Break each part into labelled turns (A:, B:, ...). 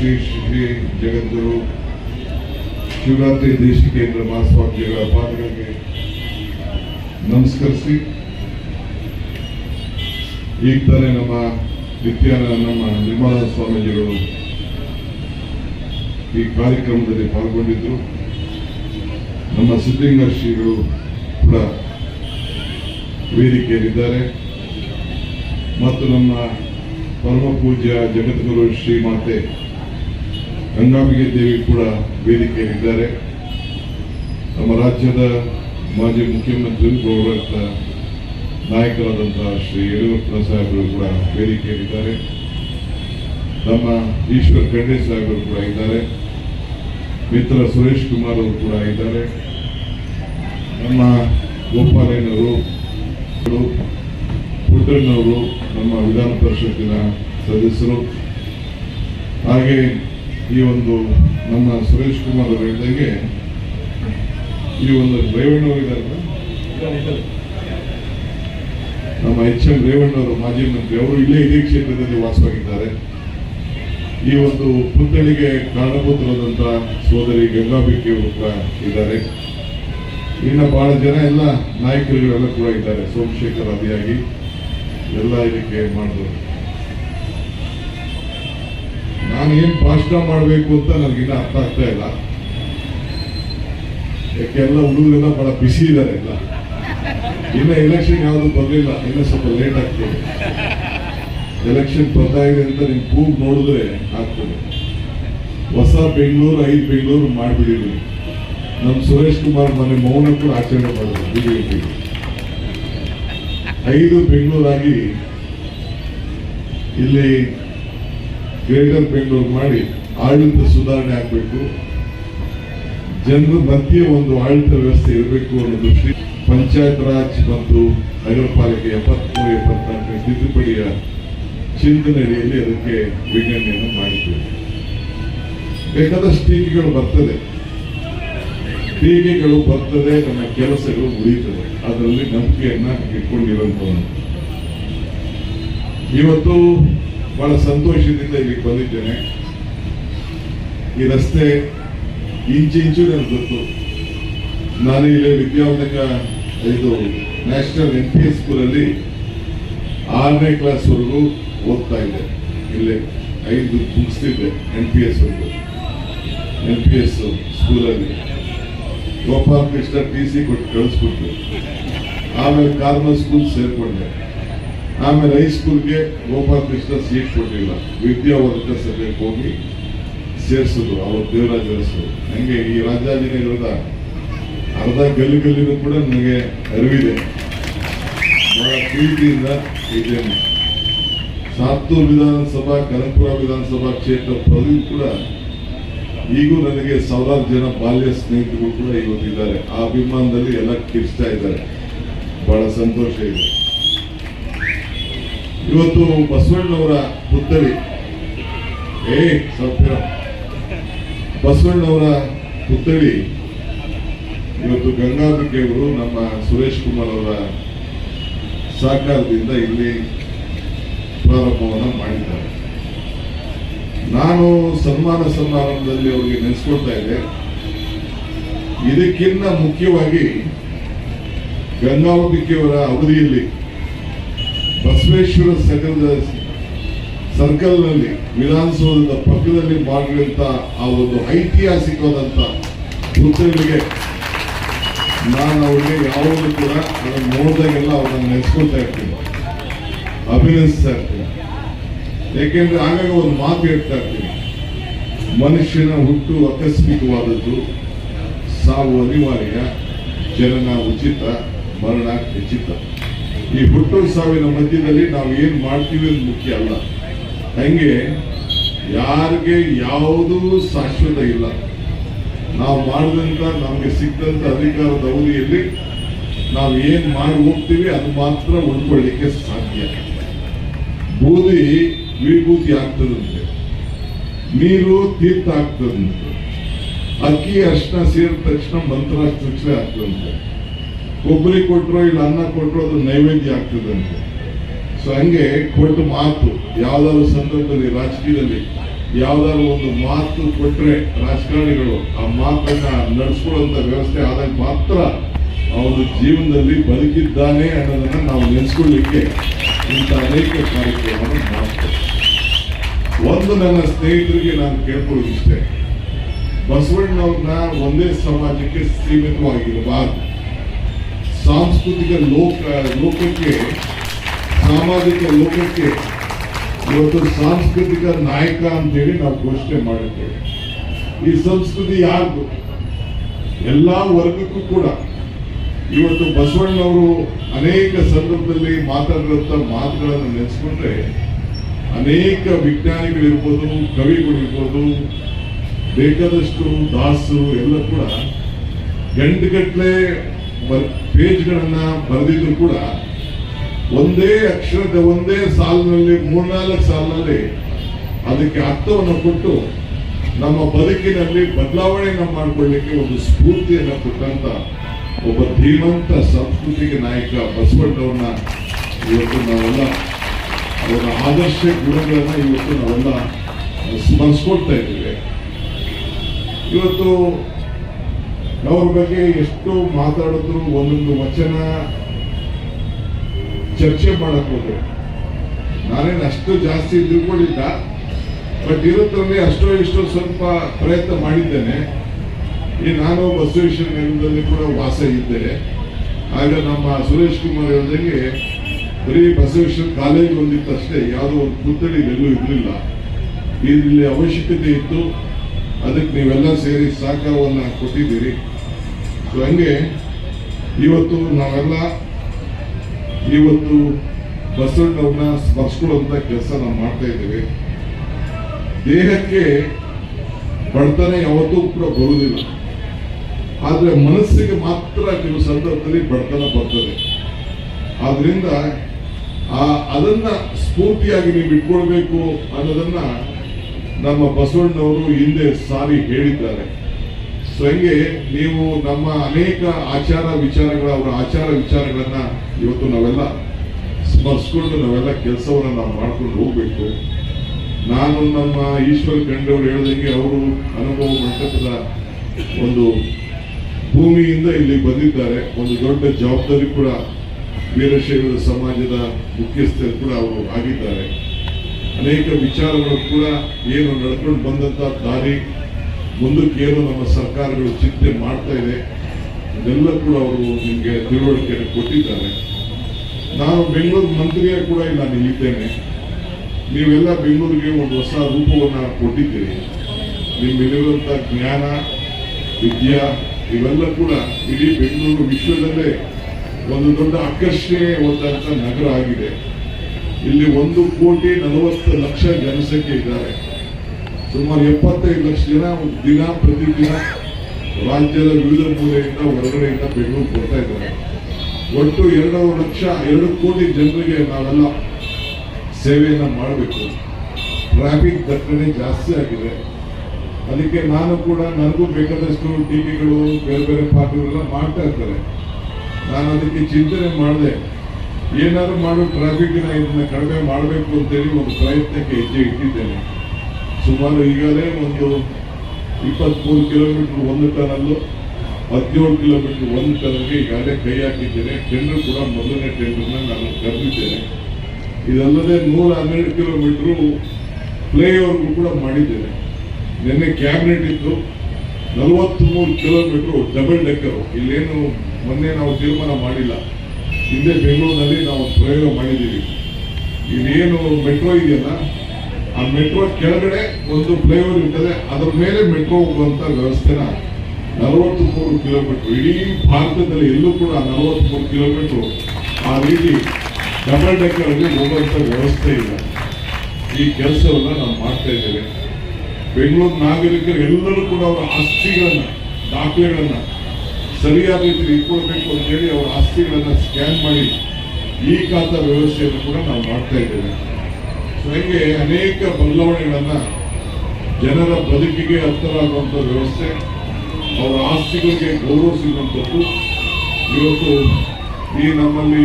A: ಶ್ರೀ ಶ್ರೀ ಜಗದ್ಗುರು ಶಿವರಾತ್ರಿ ದೇಶಿಕೇಂದ್ರ ಮಹಾಸ್ವಾಮಿಗಳ ಪಾದಗಳಿಗೆ ನಮಸ್ಕರಿಸಿ. ಈಗ ತಾನೇ ನಮ್ಮ ನಿತ್ಯಾನ ನಮ್ಮ ನಿರ್ಮಲ ಸ್ವಾಮೀಜಿಗಳು ಈ ಕಾರ್ಯಕ್ರಮದಲ್ಲಿ ಪಾಲ್ಗೊಂಡಿದ್ದರು. ನಮ್ಮ ಸಿದ್ಧಲಿಂಗ ಶ್ರೀಗಳು ಕೂಡ ವೇದಿಕೆಯಲ್ಲಿದ್ದಾರೆ. ಮತ್ತು ನಮ್ಮ ಪರಮ ಪೂಜ್ಯ ಜಗದ್ಗುರು ಶ್ರೀಮಾತೆ ಗಂಗಾಂಬಿಕೆ ದೇವಿ ಕೂಡ ವೇದಿಕೆಯಲ್ಲಿದ್ದಾರೆ. ನಮ್ಮ ರಾಜ್ಯದ ಮಾಜಿ ಮುಖ್ಯಮಂತ್ರಿ ಗೌರವ ನಾಯಕರಾದಂತಹ ಶ್ರೀ ಯಡಿಯೂರಪ್ಪ ಸಾಹೇಬರು ಕೂಡ ವೇದಿಕೆಯಲ್ಲಿದ್ದಾರೆ. ನಮ್ಮ ಈಶ್ವರ್ ಖಂಡೆ ಸಾಹೇಬರು ಕೂಡ ಇದ್ದಾರೆ. ಮಿತ್ರ ಸುರೇಶ್ ಕುಮಾರ್ ಅವರು ಕೂಡ ಇದ್ದಾರೆ. ನಮ್ಮ ಗೋಪಾಲಯ್ಯನವರು, ಪುಟ್ಟಣ್ಣವರು, ನಮ್ಮ ವಿಧಾನ ಪರಿಷತ್ತಿನ ಸದಸ್ಯರು. ಹಾಗೆ ಈ ಒಂದು ನಮ್ಮ ಸುರೇಶ್ ಕುಮಾರ್ ಅವರು ಹೇಳಿದಂಗೆ ಈ ಒಂದು ರೇವಣ್ಣವರಿದ್ದಾರೆ ನಮ್ಮ ಎಚ್ ಎಂ ರೇವಣ್ಣವರು ಮಾಜಿ ಮಂತ್ರಿ ಅವರು ಇಲ್ಲೇ ಇದೇ ಕ್ಷೇತ್ರದಲ್ಲಿ ವಾಸವಾಗಿದ್ದಾರೆ. ಈ ಒಂದು ಪುತ್ಥಳಿಗೆ ಕಾರಣಭೂತರಾದಂಥ ಸೋದರಿ ಗಂಗಾಬಿಕೆ ಅವರು ಇದ್ದಾರೆ. ಇನ್ನು ಬಹಳ ಜನ ಎಲ್ಲ ನಾಯಕರುಗಳೆಲ್ಲ ಕೂಡ ಇದ್ದಾರೆ. ಸೋಮಶೇಖರ್ ಅಭಿಯಾಗಿ ಎಲ್ಲ ಇದಕ್ಕೆ ಮಾಡಿದ್ರು ನಾನು ಏನ್ ಭಾಷಣ ಮಾಡಬೇಕು ಅಂತ ನನಗಿನ್ನ ಅರ್ಥ ಆಗ್ತಾ ಇಲ್ಲ. ಯಾಕೆಲ್ಲ ಹುಡುಗರೆಲ್ಲ ಬಹಳ ಬಿಸಿ ಇದ್ದಾರೆ ಎಲ್ಲ. ಇನ್ನ ಎಲೆಕ್ಷನ್ ಯಾವುದು ಬರಲಿಲ್ಲ, ಇನ್ನ ಸ್ವಲ್ಪ ಲೇಟ್ ಆಗ್ತದೆ. ಎಲೆಕ್ಷನ್ ಬರ್ತಾ ಇದೆ ಅಂತ ನಿಮ್ ಕೂಗ್ ನೋಡಿದ್ರೆ ಆಗ್ತದೆ. ಹೊಸ ಬೆಂಗಳೂರು, ಐದು ಬೆಂಗಳೂರು ಮಾಡಿಬಿಡಿದ್ವಿ ನಮ್ಮ ಸುರೇಶ್ ಕುಮಾರ್ ಮನೆ ಮೌನ ಕೂಡ ಆಚರಣೆ ಮಾಡಿದ್ರು ಬಿಜೆಪಿ. ಐದು ಬೆಂಗಳೂರಾಗಿ ಇಲ್ಲಿ ಗ್ರೇಟರ್ ಬೆಂಗಳೂರು ಮಾಡಿ ಆಡಳಿತ ಸುಧಾರಣೆ ಆಗಬೇಕು. ಜನರ ಮಧ್ಯೆ ಒಂದು ಆಡಳಿತ ವ್ಯವಸ್ಥೆ ಇರಬೇಕು ಅನ್ನೋ ದೃಷ್ಟಿ ಪಂಚಾಯತ್ ರಾಜ್ ಮತ್ತು ನಗರ ಪಾಲಿಕೆ ಎಪ್ಪತ್ಮೂರು ಎಪ್ಪತ್ನಾಲ್ಕನೇ ತಿದ್ದುಪಡಿಯ ಚಿಂತನೆಯಲ್ಲಿ ಅದಕ್ಕೆ ವಿಜ್ಞಾನಿಯನ್ನು ಮಾಡಿದ್ದೇವೆ. ಬೇಕಾದಷ್ಟು ಟೀಕೆಗಳು ಬರ್ತದೆ. ಟೀಕೆಗಳು ಬರ್ತದೆ, ನಮ್ಮ ಕೆಲಸಗಳು ಉಳಿಯುತ್ತದೆ ಅದರಲ್ಲಿ ನಂಬಿಕೆಯನ್ನ ಇಟ್ಕೊಂಡಿರುವಂತಹ ಇವತ್ತು ಬಹಳ ಸಂತೋಷದಿಂದ ಇಲ್ಲಿಗೆ ಬಂದಿದ್ದೇನೆ. ಈ ರಸ್ತೆ ಇಂಚು ಇಂಚು ನನಗೆ ಗೊತ್ತು. ನಾನು ಇಲ್ಲಿ ವಿದ್ಯಾವರ್ಧಕ ಇದು ನ್ಯಾಷನಲ್ ಎನ್ ಪಿ ಎಸ್ ಸ್ಕೂಲಲ್ಲಿ ಆರನೇ ಕ್ಲಾಸ್ವರೆಗೂ ಓದ್ತಾ ಇದ್ದೆ. ಇಲ್ಲೇ ಐದು ಮುಗಿಸ್ತಿದ್ದೆ ಎನ್ ಪಿ ಎಸ್ ವರೆಗೂ. ಎನ್ ಪಿ ಎಸ್ ಸ್ಕೂಲಲ್ಲಿ. ಗೋಪಾಲಕೃಷ್ಣ ಟಿ ಸಿ ಕೊಟ್ಟು ಕಳಿಸ್ಕೊಟ್ಟು ಆಮೇಲೆ ಕಾರ್ಮಲ್ ಸ್ಕೂಲ್ ಸೇರ್ಕೊಂಡೆ. ಆಮೇಲೆ ಹೈಸ್ಕೂಲ್ಗೆ ಗೋಪಾಲ್ ಕೃಷ್ಣ ಸೀಟ್ ಕೊಟ್ಟಿಲ್ಲ. ವಿದ್ಯಾವರ್ಧಕ ಸಭೆಗೆ ಹೋಗಿ ಸೇರಿಸಿದ್ರು, ಅವರು ದೇವರಾಜ ಅರಸರು ಹಂಗೆ ಈ ರಾಜಾಜಿನಗರದ ಅರ್ಧ ಗಲ್ಲಿ ಗಲ್ಲಿನೂ ಕೂಡ ನನಗೆ ಅರಿವಿದೆ. ಬಹಳ ಪ್ರೀತಿಯಿಂದ ಇದ್ದೇನೆ. ಸಾತ್ತೂರು ವಿಧಾನಸಭಾ, ಕನಕಪುರ ವಿಧಾನಸಭಾ ಕ್ಷೇತ್ರ ಪದವಿ ಕೂಡ ಈಗೂ ನನಗೆ ಸಾವಿರಾರು ಜನ ಬಾಲ್ಯ ಸ್ನೇಹಿತರು ಕೂಡ ಇವತ್ತಿದ್ದಾರೆ. ಆ ಅಭಿಮಾನದಲ್ಲಿ ಎಲ್ಲ ಕಿರ್ಸ್ತಾ ಇದ್ದಾರೆ. ಬಹಳ ಸಂತೋಷ ಇದೆ. ಇವತ್ತು ಬಸವಣ್ಣವರ ಪುತ್ಥಳಿ. ಏ, ಸೌಖ್ಯ. ಬಸವಣ್ಣವರ ಪುತ್ಥಳಿ. ಇವತ್ತು ಗಂಗಾಂಬಿಕೆಯವರು ನಮ್ಮ ಸುರೇಶ್ ಕುಮಾರ್ ಅವರ ಸಹಕಾರದಿಂದ ಇಲ್ಲಿ ಪ್ರಾರಂಭವನ್ನು ಮಾಡಿದ್ದಾರೆ. ನಾನು ಸನ್ಮಾನ ಸಮಾರಂಭದಲ್ಲಿ ಅವರಿಗೆ ನೆನೆಸ್ಕೊಳ್ತಾ ಇದ್ದೆ. ಇದಕ್ಕಿಂತ ಮುಖ್ಯವಾಗಿ ಗಂಗಾಂಬಿಕೆಯವರ ಅವಧಿಯಲ್ಲಿ ಬಸವೇಶ್ವರ ಸರ್ಕಲ್ ಸರ್ಕಲ್ನಲ್ಲಿ ವಿಧಾನಸೌಧದ ಪಕ್ಕದಲ್ಲಿ ಮಾಡಿರುವಂತ ಆ ಒಂದು ಐತಿಹಾಸಿಕವಾದಂತ ಹುದ್ದೆಗಳಿಗೆ ನಾನು ಅವರಿಗೆ ಯಾವಾಗಲೂ ಕೂಡ ಅದನ್ನು ನೋಡಿದಾಗೆಲ್ಲ ಅವ್ರನ್ನ ನೆನೆಸ್ಕೊಳ್ತಾ ಇರ್ತೀನಿ. ಅಭಿನಯಿಸ್ತಾ ಇರ್ತೀನಿ. ಯಾಕೆಂದ್ರೆ ಆಗಾಗ ಒಂದು ಮಾತು ಹೇಳ್ತಾ ಇರ್ತೀನಿ. ಮನುಷ್ಯನ ಹುಟ್ಟು ಆಕಸ್ಮಿಕವಾದದ್ದು ಸಾವು ಅನಿವಾರ್ಯ, ಜನನ ಉಚಿತ, ಮರಣ ಖಚಿತ ಈ ಹುಟ್ಟು ಸಾವಿನ ಮಧ್ಯದಲ್ಲಿ ನಾವು ಏನು ಮಾಡ್ತೀವಿ ಅಂತ ಮುಖ್ಯ ಅಲ್ಲ. ಹಂಗೆ ಯಾರಿಗೆ ಯಾವುದೂ ಶಾಶ್ವತ ಇಲ್ಲ. ನಾವು ಮಾಡಿದಂಥ ನಮಗೆ ಸಿಕ್ಕಂತ ಅಧಿಕಾರದ ಅವಧಿಯಲ್ಲಿ ನಾವು ಏನು ಮಾಡಿ ಹೋಗ್ತೀವಿ ಅದು ಮಾತ್ರ ಉಳ್ಕೊಳ್ಳಿಕ್ಕೆ ಸಾಧ್ಯ. ಬೂದಿ ವಿಭೂತಿ ಆಗ್ತದಂತೆ. ನೀರು ತೀರ್ಥ ಆಗ್ತದಂತೆ. ಅಕ್ಕಿ ಅರ್ಶನ ಸೇರಿದ ತಕ್ಷಣ ಮಂತ್ರಾಕ್ಷರ ಆಗ್ತದಂತೆ. ಕೊಬ್ಬರಿ ಕೊಟ್ಟರು ಇಲ್ಲ ಅನ್ನ ಕೊಟ್ಟರು ಅದು ನೈವೇದ್ಯ ಆಗ್ತದಂತೆ ಸೊ ಹಂಗೆ ಕೊಟ್ಟು ಮಾತು. ಯಾವ್ದಾದ್ರು ಸಂದರ್ಭದಲ್ಲಿ, ರಾಜಕೀಯದಲ್ಲಿ ಯಾವ್ದಾದ್ರು ಒಂದು ಮಾತು ಕೊಟ್ಟರೆ ರಾಜಕಾರಣಿಗಳು ಆ ಮಾತನ್ನ ನಡೆಸ್ಕೊಳ್ಳುವಂತ ವ್ಯವಸ್ಥೆ ಆದಾಗ ಮಾತ್ರ ಅವನು ಜೀವನದಲ್ಲಿ ಬದುಕಿದ್ದಾನೆ ಅನ್ನೋದನ್ನ ನಾವು ನೆನೆಸ್ಕೊಳ್ಳಿಕ್ಕೆ ಇಂಥ ಅನೇಕ ಕಾರ್ಯಕ್ರಮವನ್ನು ಮಾಡ್ತೇವೆ. ಒಂದು ನನ್ನ ಸ್ನೇಹಿತರಿಗೆ ನಾನು ಕೇಳ್ಕೊಳ್ಳೋದಿಷ್ಟೇ ಬಸವಣ್ಣವ್ರನ್ನ ಒಂದೇ ಸಮಾಜಕ್ಕೆ ಸೀಮಿತವಾಗಿರಬಾರದು. ಸಾಂಸ್ಕೃತಿಕ ಲೋಕ, ಲೋಕಕ್ಕೆ, ಸಾಮಾಜಿಕ ಲೋಕಕ್ಕೆ ಇವತ್ತು ಸಾಂಸ್ಕೃತಿಕ ನಾಯಕ ಅಂತೇಳಿ ನಾವು ಘೋಷಣೆ ಮಾಡಿದ್ದೇವೆ. ಈ ಸಂಸ್ಕೃತಿ ಯಾರು ಎಲ್ಲ ವರ್ಗಕ್ಕೂ ಕೂಡ ಇವತ್ತು ಬಸವಣ್ಣವರು ಅನೇಕ ಸಂದರ್ಭದಲ್ಲಿ ಮಾತಾಡಿರುವಂತ ಮಾತುಗಳನ್ನು ನೆನೆಸ್ಕೊಂಡ್ರೆ ಅನೇಕ ವಿಜ್ಞಾನಿಗಳಿರ್ಬೋದು, ಕವಿಗಳಿರ್ಬೋದು, ಬೇಕಾದಷ್ಟು ದಾಸರು ಎಲ್ಲ ಕೂಡ ಗಂಟುಗಟ್ಟಲೆ ಪೇಜ್ಗಳನ್ನ ಬರೆದಿದ್ರು ಕೂಡ ಒಂದೇ ಅಕ್ಷರದ ಒಂದೇ ಸಾಲಿನಲ್ಲಿ, ಮೂರ್ನಾಲ್ಕು ಸಾಲಿನಲ್ಲಿ ಅದಕ್ಕೆ ಅರ್ಥವನ್ನು ಕೊಟ್ಟು ನಮ್ಮ ಬದುಕಿನಲ್ಲಿ ಬದಲಾವಣೆಯನ್ನು ಮಾಡಿಕೊಳ್ಳಿಕ್ಕೆ ಒಂದು ಸ್ಫೂರ್ತಿಯನ್ನು ಕೊಟ್ಟಂತ ಒಬ್ಬ ಧೀಮಂತ ಸಂಸ್ಕೃತಿಗೆ ನಾಯಕ ಬಸವಣ್ಣವ್ರನ್ನ ಇವತ್ತು ನಾವೆಲ್ಲ, ಅವರ ಆದರ್ಶ ಗುಣಗಳನ್ನು ಇವತ್ತು ನಾವೆಲ್ಲ ಸ್ಮರಿಸ್ಕೊಡ್ತಾ ಇದ್ದೇವೆ. ಇವತ್ತು ಅವ್ರ ಬಗ್ಗೆ ಎಷ್ಟು ಮಾತಾಡಿದ್ರು ಒಂದೊಂದು ವಚನ ಚರ್ಚೆ ಮಾಡಕ್ ಹೋದ್ರೆ ನಾನೇನು ಅಷ್ಟು ಜಾಸ್ತಿ ತಿಳ್ಕೊಂಡಿದ್ದ ಬಟ್ ಇರೋದ್ರಲ್ಲಿ ಅಷ್ಟೋ ಇಷ್ಟೋ ಸ್ವಲ್ಪ ಪ್ರಯತ್ನ ಮಾಡಿದ್ದೇನೆ. ಈ ನಾನು ಬಸವೇಶ್ವರ ನಗರದಲ್ಲಿ ಕೂಡ ವಾಸ ಇದ್ದೇನೆ ಆಗ ನಮ್ಮ ಸುರೇಶ್ ಕುಮಾರ್ ಹೇಳ್ದಂಗೆ ಬರೀ ಬಸವೇಶ್ವರ ಕಾಲೇಜ್ ಒಂದಿತ್ತು ಅಷ್ಟೇ ಯಾವುದೋ ಒಂದು ಪುತ್ಥಳಿ ಎಲ್ಲೂ ಇರಲಿಲ್ಲ. ಇಲ್ಲಿ ಅವಶ್ಯಕತೆ ಇತ್ತು. ಅದಕ್ಕೆ ನೀವೆಲ್ಲ ಸೇರಿ ಸಹಕಾರವನ್ನು ಕೊಟ್ಟಿದ್ದೀರಿ. ಸೊ ಹಂಗೆ ಇವತ್ತು ನಾವೆಲ್ಲ ಇವತ್ತು ಬಸವಣ್ಣವ್ರನ್ನ ಸ್ಮರಿಸ್ಕೊಳ್ಳುವಂತ ಕೆಲಸ ನಾವು ಮಾಡ್ತಾ ಇದ್ದೇವೆ. ದೇಹಕ್ಕೆ ಬಡತನ ಯಾವತ್ತೂ ಕೂಡ ಬರುವುದಿಲ್ಲ. ಆದರೆ ಮನಸ್ಸಿಗೆ ಮಾತ್ರ ಕೆಲವು ಸಂದರ್ಭದಲ್ಲಿ ಬಡತನ ಬರ್ತದೆ. ಆದ್ರಿಂದ ಆ ಅದನ್ನ ಸ್ಫೂರ್ತಿಯಾಗಿ ನೀವು ಇಟ್ಕೊಳ್ಬೇಕು ಅನ್ನೋದನ್ನ ನಮ್ಮ ಬಸವಣ್ಣವರು ಹಿಂದೆ ಸಾರಿ ಹೇಳಿದ್ದಾರೆ. ಸೊ ಹಿಂಗೆ ನೀವು ನಮ್ಮ ಅನೇಕ ಆಚಾರ ವಿಚಾರಗಳ, ಅವರ ಆಚಾರ ವಿಚಾರಗಳನ್ನ ಇವತ್ತು ನಾವೆಲ್ಲ ಸ್ಮರಿಸ್ಕೊಂಡು ನಾವೆಲ್ಲ ಕೆಲಸವನ್ನ ನಾವು ಮಾಡ್ಕೊಂಡು ಹೋಗ್ಬೇಕು. ನಾನು ನಮ್ಮ ಈಶ್ವರ ಗಂಡವ್ರು ಹೇಳ್ದಂಗೆ ಅವರು ಅನುಭವ ಮಂಟಪದ ಒಂದು ಭೂಮಿಯಿಂದ ಇಲ್ಲಿ ಬಂದಿದ್ದಾರೆ. ಒಂದು ದೊಡ್ಡ ಜವಾಬ್ದಾರಿ ಕೂಡ ವೀರಶೈವ ಸಮಾಜದ ಮುಖ್ಯಸ್ಥರು ಕೂಡ ಅವರು ಆಗಿದ್ದಾರೆ. ಅನೇಕ ವಿಚಾರಗಳು ಕೂಡ ಏನು ನಡ್ಕೊಂಡು ಬಂದಂತ ದಾರಿ ಮುಂದಕ್ಕೆ ಏನು ನಮ್ಮ ಸರ್ಕಾರಗಳು ಚಿಂತೆ ಮಾಡ್ತಾ ಇದೆ. ಇದೆಲ್ಲ ಕೂಡ ಅವರು ನಿಮಗೆ ತಿಳುವಳಿಕೆಯನ್ನು ಕೊಟ್ಟಿದ್ದಾರೆ. ನಾನು ಬೆಂಗಳೂರು ಮಂತ್ರಿಯಾಗಿ ಕೂಡ ನಾನು ಇದ್ದೇನೆ. ನೀವೆಲ್ಲ ಬೆಂಗಳೂರಿಗೆ ಒಂದು ಹೊಸ ರೂಪವನ್ನು ಕೊಟ್ಟಿದ್ದೀರಿ. ನಿಮ್ಮಲ್ಲಿರುವಂಥ ಜ್ಞಾನ, ವಿದ್ಯಾ, ಇವೆಲ್ಲ ಕೂಡ ಇಡೀ ಬೆಂಗಳೂರು ವಿಶ್ವದಲ್ಲೇ ಒಂದು ದೊಡ್ಡ ಆಕರ್ಷಣೆ ಹೊಂದಂಥ ನಗರ ಆಗಿದೆ. ಇಲ್ಲಿ ಒಂದು ಕೋಟಿ ನಲವತ್ತು ಲಕ್ಷ ಜನಸಂಖ್ಯೆ ಇದ್ದಾರೆ. ಸುಮಾರು ಎಪ್ಪತ್ತೈದು ಲಕ್ಷ ಜನ ದಿನ ಪ್ರತಿದಿನ ರಾಜ್ಯದ ವಿವಿಧ ಮೂಲೆಯಿಂದ ಹೊರಗಡೆಯಿಂದ ಬೆಂಗಳೂರು ಬರ್ತಾ ಇದ್ದಾರೆ. ಒಟ್ಟು ಎರಡು ಲಕ್ಷ, ಎರಡು ಕೋಟಿ ಜನರಿಗೆ ನಾವೆಲ್ಲ ಸೇವೆಯನ್ನು ಮಾಡಬೇಕು. ಟ್ರಾಫಿಕ್ ದಟ್ಟಣೆ ಜಾಸ್ತಿ ಆಗಿದೆ. ಅದಕ್ಕೆ ನಾನು ಕೂಡ ನನಗೂ ಬೇಕಾದಷ್ಟು ಟಿವಿಗಳು ಬೇರೆ ಬೇರೆ ಪಾರ್ಟಿಗಳೆಲ್ಲ ಮಾಡ್ತಾ ಇರ್ತಾರೆ ನಾನು ಅದಕ್ಕೆ ಚಿಂತನೆ ಮಾಡಿದೆ. ಏನಾದರೂ ಮಾಡು ಟ್ರಾಫಿಕ್ನ ಇದನ್ನು ಕಡಿಮೆ ಮಾಡಬೇಕು ಅಂತೇಳಿ ಒಂದು ಪ್ರಯತ್ನಕ್ಕೆ ಹೆಜ್ಜೆ ಇಟ್ಟಿದ್ದೇನೆ. ಸುಮಾರು ಈಗಲೇ ಒಂದು ಇಪ್ಪತ್ಮೂರು ಕಿಲೋಮೀಟರ್ ಒಂದು ಟನಲ್ಲು, ಹದಿನೇಳು ಕಿಲೋಮೀಟರ್ ಒಂದು ಟನ್ಗೆ ಈಗಾಗಲೇ ಕೈ ಹಾಕಿದ್ದೇನೆ. ಟೆಂಡರ್ ಕೂಡ ಮೊದಲನೇ ಟೆಂಡರ್ನ ನಾನು ಕರೆದಿದ್ದೇನೆ ಇದಲ್ಲದೆ ನೂರ ಹನ್ನೆರಡು ಕಿಲೋಮೀಟರ್ ಫ್ಲೈಓವರ್ಗೂ ಕೂಡ ಮಾಡಿದ್ದೇನೆ. ನಿನ್ನೆ ಕ್ಯಾಬಿನೆಟ್ ಇತ್ತು. ನಲವತ್ಮೂರು ಕಿಲೋಮೀಟರ್ ಡಬಲ್ ಡೆಕ್ಕರ್. ಇಲ್ಲೇನು ಮೊನ್ನೆ ನಾವು ತೀರ್ಮಾನ ಮಾಡಿಲ್ಲ. ಹಿಂದೆ ಬೆಂಗಳೂರಿನಲ್ಲಿ ನಾವು ಪ್ರಯೋಗ ಮಾಡಿದ್ದೀವಿ. ಇದೇನು ಮೆಟ್ರೋ ಇದೆಯಲ್ಲ? ಆ ಮೆಟ್ರೋ ಕೆಳಗಡೆ ಒಂದು ಫ್ಲೈಓವರ್ ಇರ್ತದೆ, ಅದರ ಮೇಲೆ ಮೆಟ್ರೋ ಹೋಗುವಂತ ವ್ಯವಸ್ಥೆನ ನಲವತ್ಮೂರು ಕಿಲೋಮೀಟರ್ ಇಡೀ ಭಾರತದಲ್ಲಿ ಎಲ್ಲೂ ಕೂಡ ನಲವತ್ಮೂರು ಕಿಲೋಮೀಟರ್ ಆ ರೀತಿ ಡಬಲ್ ಡೆಕ್ಕರ್ ಅಲ್ಲಿ ಹೋಗುವಂತ ವ್ಯವಸ್ಥೆ ಇಲ್ಲ. ಈ ಕೆಲಸವನ್ನ ನಾವು ಮಾಡ್ತಾ ಇದ್ದೇವೆ. ಬೆಂಗಳೂರು ನಾಗರಿಕರು ಎಲ್ಲರೂ ಕೂಡ ಅವರ ಆಸ್ತಿಗಳನ್ನ, ದಾಖಲೆಗಳನ್ನ ಸರಿಯಾದ ರೀತಿಯಲ್ಲಿ ಇಟ್ಕೊಳ್ಬೇಕು ಅಂತ ಹೇಳಿ ಅವರ ಆಸ್ತಿಗಳನ್ನ ಸ್ಕ್ಯಾನ್ ಮಾಡಿ ಈ ಖಾತಾ ವ್ಯವಸ್ಥೆಯನ್ನು ಕೂಡ ನಾವು ಮಾಡ್ತಾ ಇದ್ದೇವೆ. ಹೀಗೆ ಅನೇಕ ಬದಲಾವಣೆಗಳನ್ನ ಜನರ ಬದುಕಿಗೆ ಹತ್ತಿರಾಗುವಂತ ವ್ಯವಸ್ಥೆ, ಅವರ ಆಸ್ತಿಗಳಿಗೆ ಗೌರವ ಸಿಗುವಂಥದ್ದು. ಇವತ್ತು ಈ ನಮ್ಮಲ್ಲಿ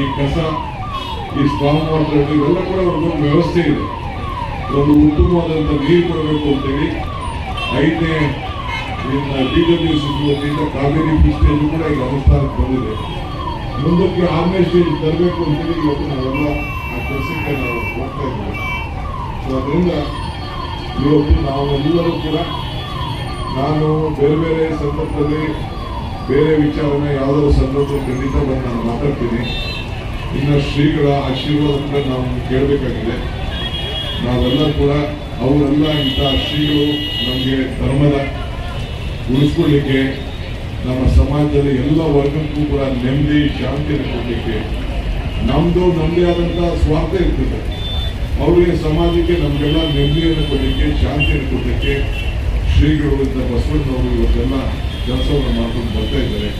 A: ಈ ಕಸ, ಈ ಸ್ಟ್ರಾಂಗ್ ವಾಟರ್ ಇವೆಲ್ಲ ಕೂಡ ಒಂದು ವ್ಯವಸ್ಥೆ ಇದೆ. ಒಂದು ಉತ್ತಮವಾದಂಥ ನೀರು ಕೊಡಬೇಕು ಅಂತೇಳಿ ಐದನೇ ಡಿ ಡಬ್ಲ್ಯೂ ಸಿ ವತಿಯಿಂದ ಕಾವೇರಿ ಸ್ಟೇಜ್ ಕೂಡ ಈಗ ಅನುಷ್ಠಾನಕ್ಕೆ ಬಂದಿದೆ. ಮುಂದಕ್ಕೆ ಆರನೇ ಸ್ಟೇಜ್ ತರಬೇಕು ಅಂತೇಳಿ ಇವತ್ತು ನಾವೆಲ್ಲ ಕೆಲಸಕ್ಕೆ ನಾವು ಹೋಗ್ತಾ ಇದ್ದೀವಿ ಸೊ ಅದರಿಂದ ಇವತ್ತು ನಾವೆಲ್ಲರೂ ಕೂಡ ನಾನು ಬೇರೆ ಬೇರೆ ಸಂದರ್ಭದಲ್ಲಿ ಬೇರೆ ವಿಚಾರನ ಯಾವುದಾದ್ರು ಸಂದರ್ಭ ಖಂಡಿತ ಬಂದು ನಾನು ಮಾತಾಡ್ತೀನಿ ಇನ್ನು ಶ್ರೀಗಳ ಆಶೀರ್ವಾದ ಕೂಡ ನಾವು ಕೇಳಬೇಕಾಗಿದೆ ನಾವೆಲ್ಲ ಕೂಡ ಅವರೆಲ್ಲ ಇಂಥ ಶ್ರೀಗಳು ನಮಗೆ ಧರ್ಮದ ಉಳಿಸ್ಕೊಳ್ಳಿಕ್ಕೆ ನಮ್ಮ ಸಮಾಜದಲ್ಲಿ ಎಲ್ಲ ವರ್ಗಕ್ಕೂ ಕೂಡ ನೆಮ್ಮದಿ ಶಾಂತಿ ಕೊಡಲಿಕ್ಕೆ ನಮ್ಮದು ನಮ್ಮದೇ ಆದಂಥ ಸ್ವಾರ್ಥ ಇರ್ತದೆ. ಅವರಿಗೆ ಸಮಾಜಕ್ಕೆ ನಮಗೆಲ್ಲ ನೆಮ್ಮದಿಯನ್ನು ಕೊಡಲಿಕ್ಕೆ, ಶಾಂತಿಯನ್ನು ಕೊಡಲಿಕ್ಕೆ ಶ್ರೀಗಳು ಇಂಥ ಬಸವಣ್ಣವರು ಇವತ್ತೆಲ್ಲ ಕೆಲಸವನ್ನು ಮಾಡ್ಕೊಂಡು ಬರ್ತಾ ಇದ್ದಾರೆ.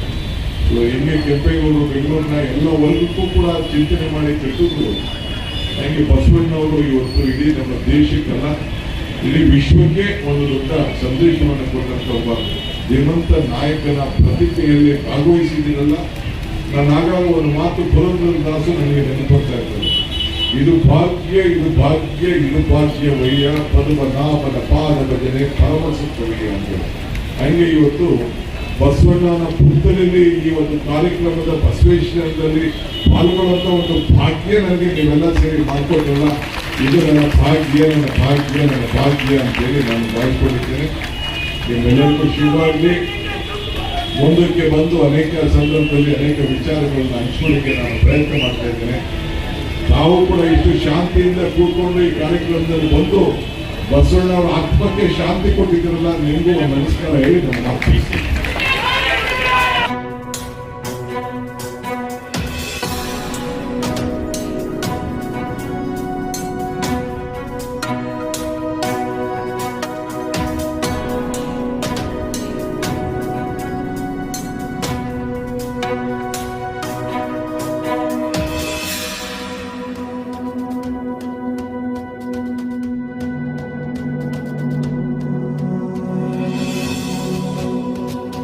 A: ಸೊ ಹೆಂಗೆ ಕೆಂಪೇಗೌಡರು ಬೆಂಗಳೂರಿನ ಎಲ್ಲ ವರ್ಗಕ್ಕೂ ಕೂಡ ಚಿಂತನೆ ಮಾಡಿ ಕಟ್ಟಿದ್ರು. ಹಾಗೆ ಬಸವಣ್ಣವರು ಇವತ್ತು ಇಡೀ ನಮ್ಮ ದೇಶಕ್ಕೆಲ್ಲ, ಇಡೀ ವಿಶ್ವಕ್ಕೆ ಒಂದು ದೊಡ್ಡ ಸಂದೇಶವನ್ನು ಕೊಟ್ಟಂತ ಒಬ್ಬ ಧೀಮಂತ ನಾಯಕನ ಪ್ರತಿಜ್ಞೆಯಲ್ಲಿ ಭಾಗವಹಿಸಿದ್ದೀರಲ್ಲ ನಾನು ಆಗಾಗ ಒಂದು ಮಾತು ಪುರಂದರದಾಸು ನನಗೆ ನೆನಪಡ್ತಾ ಇರ್ತದೆ. ಇದು ಭಾಗ್ಯ ಇದು ಭಾಗ್ಯ ಇದು ಭಾಗ್ಯ ವಯ್ಯ ನಾಮದ ಪಾದ ಭಜನೆ ಪರಮಸುತ್ತವಯ್ಯ ಅಂತ ಹಂಗೆ ಇವತ್ತು ಬಸವಣ್ಣನ ಪುಸ್ತಕದಲ್ಲಿ ಈ ಒಂದು ಕಾರ್ಯಕ್ರಮದ ಬಸವೇಶ್ವರದಲ್ಲಿ ಪಾಲ್ಗೊಳ್ಳುವಂಥ ಒಂದು ಭಾಗ್ಯ ನನಗೆ ನೀವೆಲ್ಲ ಸೇರಿ ಮಾಡ್ಕೊಟ್ಟಲ್ಲ ಇದು ನನ್ನ ಭಾಗ್ಯ ನನ್ನ ಭಾಗ್ಯ ನನ್ನ ಭಾಗ್ಯ ಅಂತೇಳಿ ನಾನು ಭಾವಿಸ್ಕೊಂಡಿದ್ದೇನೆ. ನಿಮ್ಮೆಲ್ಲರಿಗೂ ಶುಭವಾಗಲಿ ಮುಂದಕ್ಕೆ ಬಂದು ಅನೇಕ ಸಂದರ್ಭದಲ್ಲಿ ಅನೇಕ ವಿಚಾರಗಳನ್ನು ಹಂಚಿಕೊಳ್ಳಿಕ್ಕೆ ನಾನು ಪ್ರಯತ್ನ ಮಾಡ್ತಾ ಇದ್ದೇನೆ ನಾವು ಕೂಡ ಇಷ್ಟು ಶಾಂತಿಯಿಂದ ಕೂತ್ಕೊಂಡು ಈ ಕಾರ್ಯಕ್ರಮದಲ್ಲಿ ಬಂದು ಬಸವಣ್ಣವರ ಆತ್ಮಕ್ಕೆ ಶಾಂತಿ ಕೊಟ್ಟಿದ್ದೀರಲ್ಲ, ನಿಮಗೂ ಒಂದು ನಮಸ್ಕಾರ ಹೇಳಿ ನಾನು.